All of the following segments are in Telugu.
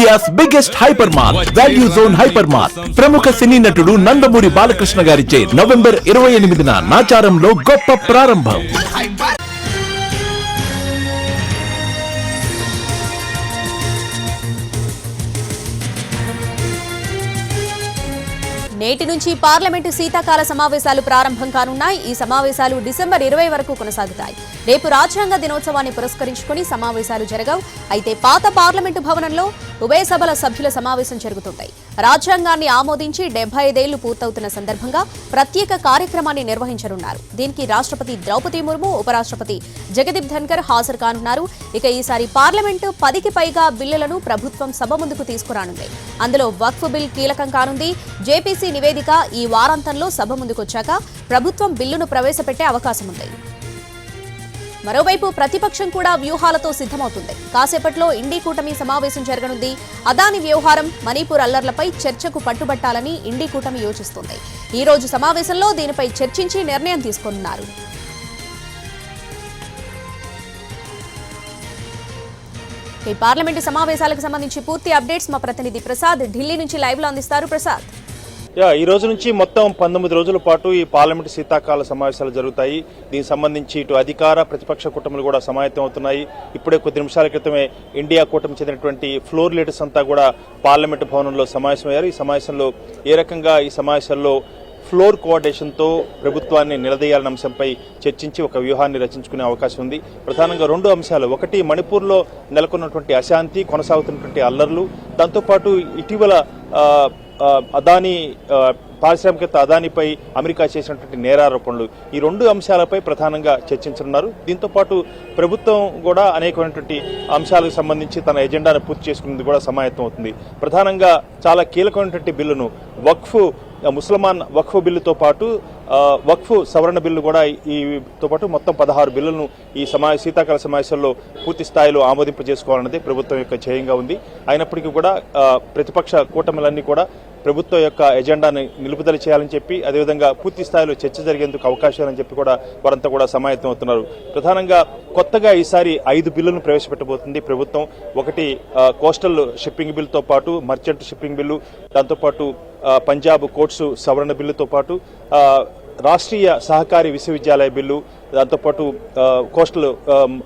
India's biggest hyper mart value zone hyper mart ప్రముఖ సినీ నటుడు నందమూరి బాలకృష్ణ గారిచే నవంబర్ ఇరవై ఎనిమిదిన నాచారంలో గొప్ప ప్రారంభం. నేటి నుంచి పార్లమెంటు శీతాకాల సమావేశాలు ప్రారంభం కానున్నాయి. ఈ సమావేశాలు డిసెంబర్ ఇరవై వరకు కొనసాగుతాయి. రేపు రాజ్యాంగ దినోత్సవాన్ని పురస్కరించుకుని సమావేశాలు జరగవు. అయితే పాత పార్లమెంటు భవనంలో ఉభయ సభల సభ్యుల సమావేశం జరుగుతుంటాయి. రాజ్యాంగాన్ని ఆమోదించి డెబ్బై ఐదేళ్ళు పూర్తవుతున్న సందర్భంగా ప్రత్యేక కార్యక్రమాన్ని నిర్వహించనున్నారు. దీనికి రాష్ట్రపతి ద్రౌపది ముర్ము ఉపరాష్ట్రపతి జగదీప్ ధన్కర్ హాజరు కానున్నారు. ఇక ఈసారి పార్లమెంటు పదికి పైగా బిల్లులను ప్రభుత్వం సభ ముందుకు తీసుకురానుంది. అందులో వక్ఫ్ బిల్ కీలకం కానుంది. జేపీసీ నివేదిక ఈ వారాంతంలో సభ ముందుకొచ్చాక ప్రభుత్వం బిల్లును ప్రవేశపెట్టే అవకాశం ఉంది మరోవైపు ప్రతిపక్షం కూడా వ్యూహాలతో సిద్ధమవుతుంది. కాసేపట్లో ఇండీ కూటమి సమావేశం జరగనుంది. అదాని వ్యవహారం మణిపూర్ అల్లర్లపై చర్చకు పట్టుబట్టాలని ఇండీ కూటమి యోచిస్తోంది. ఈ రోజు సమావేశంలో దీనిపై చర్చించి నిర్ణయం తీసుకున్నారు ఈ పార్లమెంటు సమావేశాలకు సంబంధించి పూర్తి అప్డేట్స్ మా ప్రతినిధి ప్రసాద్ ఢిల్లీ నుంచి లైవ్లో అందిస్తారు ప్రసాద్. ఈ రోజు నుంచి మొత్తం పంతొమ్మిది రోజుల పాటు ఈ పార్లమెంటు శీతాకాల సమావేశాలు జరుగుతాయి. దీనికి సంబంధించి ఇటు అధికార ప్రతిపక్ష కూటములు కూడా సమాయత్తం అవుతున్నాయి. ఇప్పుడే కొద్ది నిమిషాల క్రితమే ఇండియా కూటమి చెందినటువంటి ఫ్లోర్ లీడర్స్ అంతా కూడా పార్లమెంటు భవనంలో సమావేశమయ్యారు. ఈ సమావేశంలో ఏ రకంగా ఈ సమావేశంలో ఫ్లోర్ కోఆర్డినేషన్తో ప్రభుత్వాన్ని నిలదీయాలన్న అంశంపై చర్చించి ఒక వ్యూహాన్ని రచించుకునే అవకాశం ఉంది. ప్రధానంగా రెండు అంశాలు. ఒకటి మణిపూర్లో నెలకొన్నటువంటి అశాంతి కొనసాగుతున్నటువంటి అల్లర్లు. దాంతోపాటు ఇటీవల అదానీ పారిశ్రామికత అదానిపై అమెరికా చేసినటువంటి నేరారోపణలు ఈ రెండు అంశాలపై ప్రధానంగా చర్చించనున్నారు. దీంతో పాటు ప్రభుత్వం కూడా అనేకమైనటువంటి అంశాలకు సంబంధించి తన ఎజెండాను పూర్తి చేసుకునేది కూడా సమాయత్తం అవుతుంది. ప్రధానంగా చాలా కీలకమైనటువంటి బిల్లును వక్ఫ్ ముస్లమాన్ వక్ఫ్ బిల్లుతో పాటు వక్ఫ్ సవరణ బిల్లు కూడా ఈతో పాటు మొత్తం పదహారు బిల్లులను ఈ సమా శీతాకాల సమావేశంలో పూర్తి స్థాయిలో ఆమోదింపజేసుకోవాలన్నది ప్రభుత్వం యొక్క ధ్యేయంగా ఉంది. అయినప్పటికీ కూడా ప్రతిపక్ష కూటమిలన్నీ కూడా ప్రభుత్వం యొక్క ఎజెండాని నిలుపుదల చేయాలని చెప్పి అదేవిధంగా పూర్తి స్థాయిలో చర్చ జరిగేందుకు అవకాశాలని చెప్పి కూడా వారంతా కూడా సమాయత్తం అవుతున్నారు ప్రధానంగా కొత్తగా ఈసారి ఐదు బిల్లులను ప్రవేశపెట్టబోతుంది ప్రభుత్వం. ఒకటి కోస్టల్ షిప్పింగ్ బిల్లుతో పాటు మర్చెంట్ షిప్పింగ్ బిల్లు దాంతోపాటు పంజాబ్ కోర్ట్స్ సవరణ బిల్లుతో పాటు రాష్ట్రీయ సహకారి విశ్వవిద్యాలయ బిల్లు దాంతోపాటు కోస్టల్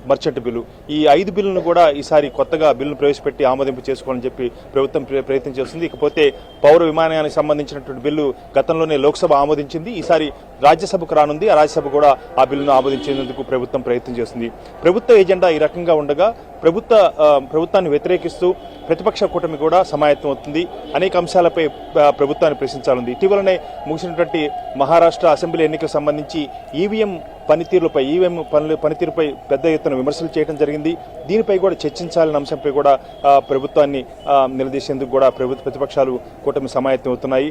మర్చెంట్ బిల్లు. ఈ ఐదు బిల్లును కూడా ఈసారి కొత్తగా బిల్లును ప్రవేశపెట్టి ఆమోదింపు చేసుకోవాలని చెప్పి ప్రభుత్వం ప్ర- ప్రయత్నం చేస్తుంది. ఇకపోతే పౌర విమానయానికి సంబంధించినటువంటి బిల్లు గతంలోనే లోక్సభ ఆమోదించింది. ఈసారి రాజ్యసభకు రానుంది. ఆ రాజ్యసభ కూడా ఆ బిల్లును ఆమోదించేందుకు ప్రభుత్వం ప్రయత్నం చేస్తుంది. ప్రభుత్వ ఎజెండా ఈ రకంగా ఉండగా ప్రభుత్వ ప్రభుత్వాన్ని వ్యతిరేకిస్తూ ప్రతిపక్ష కూటమి కూడా సమాయత్తం అవుతుంది. అనేక అంశాలపై ప్రభుత్వాన్ని ప్రశ్నించాలంది ఇటీవలనే ముగిసినటువంటి మహారాష్ట్ర అసెంబ్లీ ఎన్నికలకు సంబంధించి ఈవీఎం పనితీరులపై ఈవీఎం పనులు పనితీరుపై పెద్ద ఎత్తున విమర్శలు చేయడం జరిగింది. దీనిపై కూడా చర్చించాలన్న అంశంపై కూడా ప్రభుత్వాన్ని నిలదీసేందుకు కూడా ప్రభుత్వ ప్రతిపక్షాలు కూటమి సమాయత్తం అవుతున్నాయి.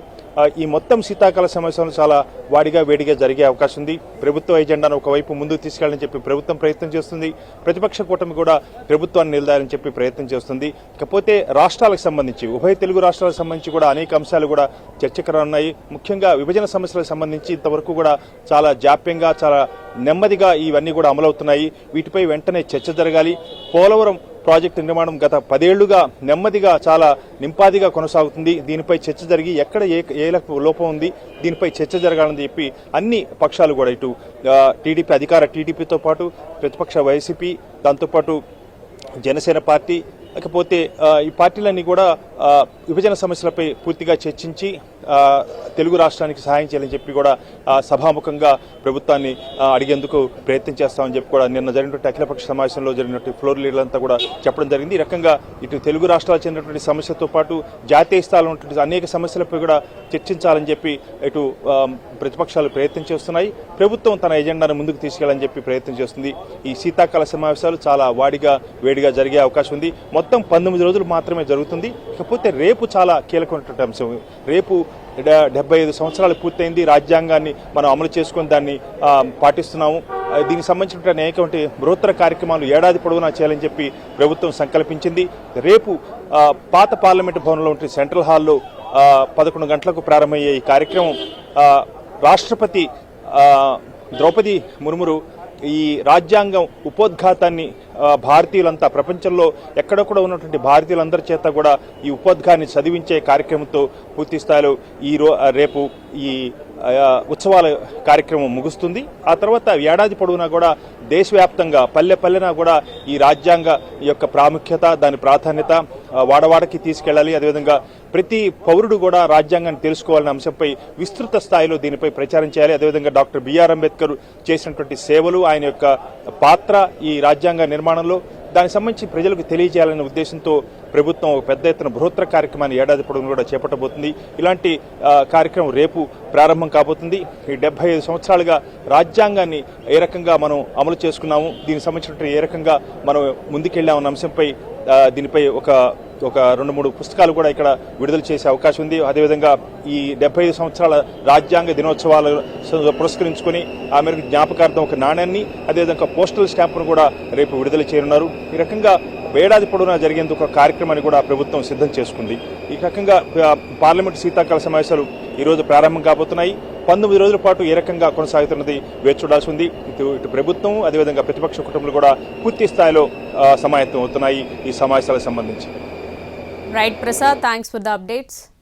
ఈ మొత్తం శీతాకాల సమావేశాలు చాలా వాడిగా వేడిగా జరిగే అవకాశం ఉంది. ప్రభుత్వ ఎజెండాను ఒకవైపు ముందుకు తీసుకెళ్ళాలని చెప్పి ప్రభుత్వం ప్రయత్నం చేస్తుంది. ప్రతిపక్ష కూటమి కూడా ప్రభుత్వాన్ని నిలదాలని చెప్పి ప్రయత్నం చేస్తుంది. ఇకపోతే రాష్ట్రాలకు సంబంధించి ఉభయ తెలుగు రాష్ట్రాలకు సంబంధించి కూడా అనేక అంశాలు కూడా చర్చకు రానున్నాయి ముఖ్యంగా విభజన సమస్యలకు సంబంధించి ఇంతవరకు కూడా చాలా జాప్యంగా చాలా నెమ్మదిగా ఇవన్నీ కూడా అమలవుతున్నాయి. వీటిపై వెంటనే చర్చ జరగాలి. పోలవరం ప్రాజెక్టు నిర్మాణం గత పదేళ్ళుగా నెమ్మదిగా చాలా నింపాదిగా కొనసాగుతుంది. దీనిపై చర్చ జరిగి ఎక్కడ ఏ ఏ లోపం ఉంది దీనిపై చర్చ జరగాలని చెప్పి అన్ని పక్షాలు కూడా ఇటు టీడీపీ అధికార టీడీపీతో పాటు ప్రతిపక్ష వైసీపీ దాంతోపాటు జనసేన పార్టీ లేకపోతే ఈ పార్టీలన్నీ కూడా విభజన సమస్యలపై పూర్తిగా చర్చించి తెలుగు రాష్ట్రానికి సహాయం చేయాలని చెప్పి కూడా సభాముఖంగా ప్రభుత్వాన్ని అడిగేందుకు ప్రయత్నం చేస్తామని చెప్పి కూడా నిన్న జరిగినటువంటి అఖిలపక్ష సమావేశంలో జరిగినటువంటి ఫ్లోర్ లీడర్లంతా కూడా చెప్పడం జరిగింది. ఈ రకంగా ఇటు తెలుగు రాష్ట్రాలకు చెందినటువంటి సమస్యతో పాటు జాతీయ స్థాయిలో ఉన్నటువంటి అనేక సమస్యలపై కూడా చర్చించాలని చెప్పి ఇటు ప్రతిపక్షాలు ప్రయత్నం చేస్తున్నాయి. ప్రభుత్వం తన ఎజెండాను ముందుకు తీసుకెళ్ళని చెప్పి ప్రయత్నం చేస్తుంది. ఈ శీతాకాల సమావేశాలు చాలా వాడిగా వేడిగా జరిగే అవకాశం ఉంది. మొత్తం పంతొమ్మిది రోజులు మాత్రమే జరుగుతుంది. ఇకపోతే రేపు చాలా కీలకమైనటువంటి అంశం. రేపు డెబ్బై ఐదు సంవత్సరాలు పూర్తయింది. రాజ్యాంగాన్ని మనం అమలు చేసుకుని దాన్ని పాటిస్తున్నాము. దీనికి సంబంధించినటువంటి అనేకటువంటి బృహత్తర కార్యక్రమాలు ఏడాది పొడవునా చేయాలని చెప్పి ప్రభుత్వం సంకల్పించింది. రేపు పాత పార్లమెంటు భవనంలో ఉంటే సెంట్రల్ హాల్లో పదకొండు గంటలకు ప్రారంభమయ్యే ఈ కార్యక్రమం రాష్ట్రపతి ద్రౌపది ముర్మురు ఈ రాజ్యాంగం ఉపోద్ఘాతాన్ని భారతీయులంతా ప్రపంచంలో ఎక్కడెక్కడ ఉన్నటువంటి భారతీయులందరి చేత కూడా ఈ ఉపోద్ఘాన్ని చదివించే కార్యక్రమంతో పూర్తి స్థాయిలో ఈ రో రేపు ఈ ఉత్సవాల కార్యక్రమం ముగుస్తుంది. ఆ తర్వాత ఏడాది పొడవునా కూడా దేశవ్యాప్తంగా పల్లె పల్లెన కూడా ఈ రాజ్యాంగ యొక్క ప్రాముఖ్యత దాని ప్రాధాన్యత వాడవాడకి తీసుకెళ్ళాలి. అదేవిధంగా ప్రతి పౌరుడు కూడా రాజ్యాంగాన్ని తెలుసుకోవాలనే అంశంపై విస్తృత స్థాయిలో దీనిపై ప్రచారం చేయాలి. అదేవిధంగా డాక్టర్ బిఆర్ అంబేద్కర్ చేసినటువంటి సేవలు ఆయన యొక్క పాత్ర ఈ రాజ్యాంగ నిర్మాణంలో దానికి సంబంధించి ప్రజలకు తెలియజేయాలనే ఉద్దేశంతో ప్రభుత్వం ఒక పెద్ద ఎత్తున బృహత్తర కార్యక్రమాన్ని ఏడాది పొడవును కూడా చేపట్టబోతుంది. ఇలాంటి కార్యక్రమం రేపు ప్రారంభం కాబోతుంది. ఈ డెబ్బై ఐదు సంవత్సరాలుగా రాజ్యాంగాన్ని ఏ రకంగా మనం అమలు చేసుకున్నాము దీనికి సంబంధించినటువంటి ఏ రకంగా మనం ముందుకెళ్ళామన్న అంశంపై దీనిపై ఒక ఒక రెండు మూడు పుస్తకాలు కూడా ఇక్కడ విడుదల చేసే అవకాశం ఉంది. అదేవిధంగా ఈ డెబ్బై ఐదు సంవత్సరాల రాజ్యాంగ దినోత్సవాలు పురస్కరించుకొని ఆ మేరకు జ్ఞాపకార్థం ఒక నాణ్యాన్ని అదేవిధంగా పోస్టల్ స్టాంపును కూడా రేపు విడుదల చేయనున్నారు. ఈ రకంగా ఏడాది పొడవునా జరిగేందుకు ఒక కార్యక్రమాన్ని కూడా ప్రభుత్వం సిద్ధం చేసుకుంది. ఈ రకంగా పార్లమెంటు శీతాకాల సమావేశాలు ఈరోజు ప్రారంభం కాబోతున్నాయి. పంతొమ్మిది రోజుల పాటు ఏ రకంగా కొనసాగుతున్నది వేచి చూడాల్సి ఉంది. ఇటు ఇటు ప్రభుత్వం అదేవిధంగా ప్రతిపక్ష కుటుంబాలు కూడా పూర్తి స్థాయిలో సమాయత్తం అవుతున్నాయి ఈ సమావేశాలకు సంబంధించి. Right, Prasad, thanks for the updates.